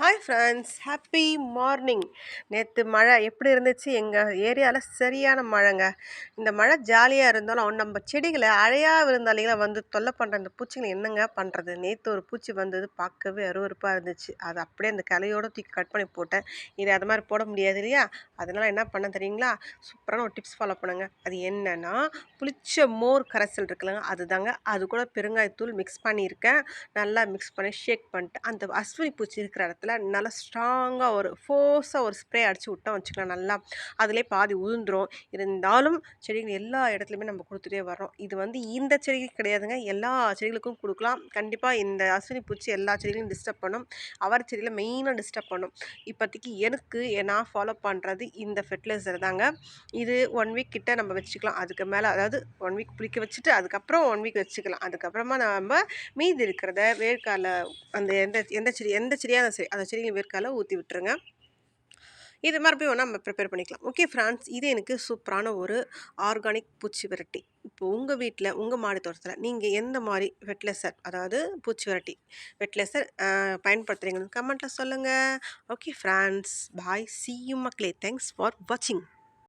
Hi friends happy morning நேற்று மழை எப்படி இருந்துச்சு? எங்கள் ஏரியாவில் சரியான மழைங்க. இந்த மழை ஜாலியாக இருந்தாலும் நம்ம செடிகளை அழையா விருந்தாளிகளை வந்து தொல்லை பண்ணுற அந்த பூச்சிகளை என்னங்க பண்ணுறது நேற்று ஒரு பூச்சி வந்தது பார்க்கவே அருவருப்பாக இருந்துச்சு. அது அப்படியே அந்த கிளையோட தூக்கி கட் பண்ணி போட்டேன். இது அது மாதிரி போட முடியாது இல்லையா? அதனால் என்ன பண்ண தெரியுங்களா? சூப்பரான ஒரு டிப்ஸ் ஃபாலோ பண்ணுங்க. அது என்னென்னா புளிச்ச மோர் கரைசல் இருக்குல்லங்க. அதுதாங்க அது கூட பெருங்காயத்தூள் மிக்ஸ் பண்ணியிருக்கேன். நல்லா மிக்ஸ் பண்ணி ஷேக் பண்ணிட்டு அந்த அஸ்வினி பூச்சி இருக்கிற இடத்துல நல்லா ஸ்ட்ராங்காக ஒரு ஃபோர்ஸாக ஒரு ஸ்ப்ரே அடித்து விட்டோம் வச்சுக்கலாம் நல்லா அதிலே பாதி உதிர்ந்துடும் இருந்தாலும் செடிகள் எல்லா இடத்துலையுமே நம்ம கொடுத்துட்டே வரோம் இது வந்து இந்த செடிக்கு கிடையாதுங்க. எல்லா செடிகளுக்கும் கொடுக்கலாம். கண்டிப்பாக இந்த அஸ்வினி பூச்சி எல்லா செடிகளையும் டிஸ்டர்ப் பண்ணும். அவர் செடியில் மெயினாக டிஸ்டர்ப் பண்ணும். இப்போதைக்கு எனக்கு நான் ஃபாலோ பண்ணுறது இந்த ஃபெர்டிலைசர் தாங்க. இது ஒன் வீக் கிட்ட நம்ம வச்சுக்கலாம். அதுக்கு மேலே அதாவது ஒன் வீக் புளிக்க வச்சுட்டு அதுக்கப்புறம் ஒன் வீக் வச்சுக்கலாம். அதுக்கப்புறமா நம்ம மீதி இருக்கிறத வேர்க்கால அந்த எந்த எந்த செடி எந்த செடியாக சரி அந்த செடிகள் வேர்க்கால ஊற்றி விட்டுருங்க. இது மறுபடியும் நம்ம ப்ரிப்பேர் பண்ணிக்கலாம். ஓகே ஃப்ரான்ஸ் இது எனக்கு சூப்பரான ஒரு ஆர்கானிக் பூச்சி விரட்டி. இப்போ உங்கள் வீட்டில் உங்கள் மாடி தோட்டத்தில் நீங்கள் எந்த மாதிரி வெட்லெசர் அதாவது பூச்சி விரட்டி வெட்லெசர் பயன்படுத்துகிறீங்கன்னு கமெண்ட்டில் சொல்லுங்கள் okay friends bye see you மக்களே. தேங்க்ஸ் ஃபார் வாட்சிங்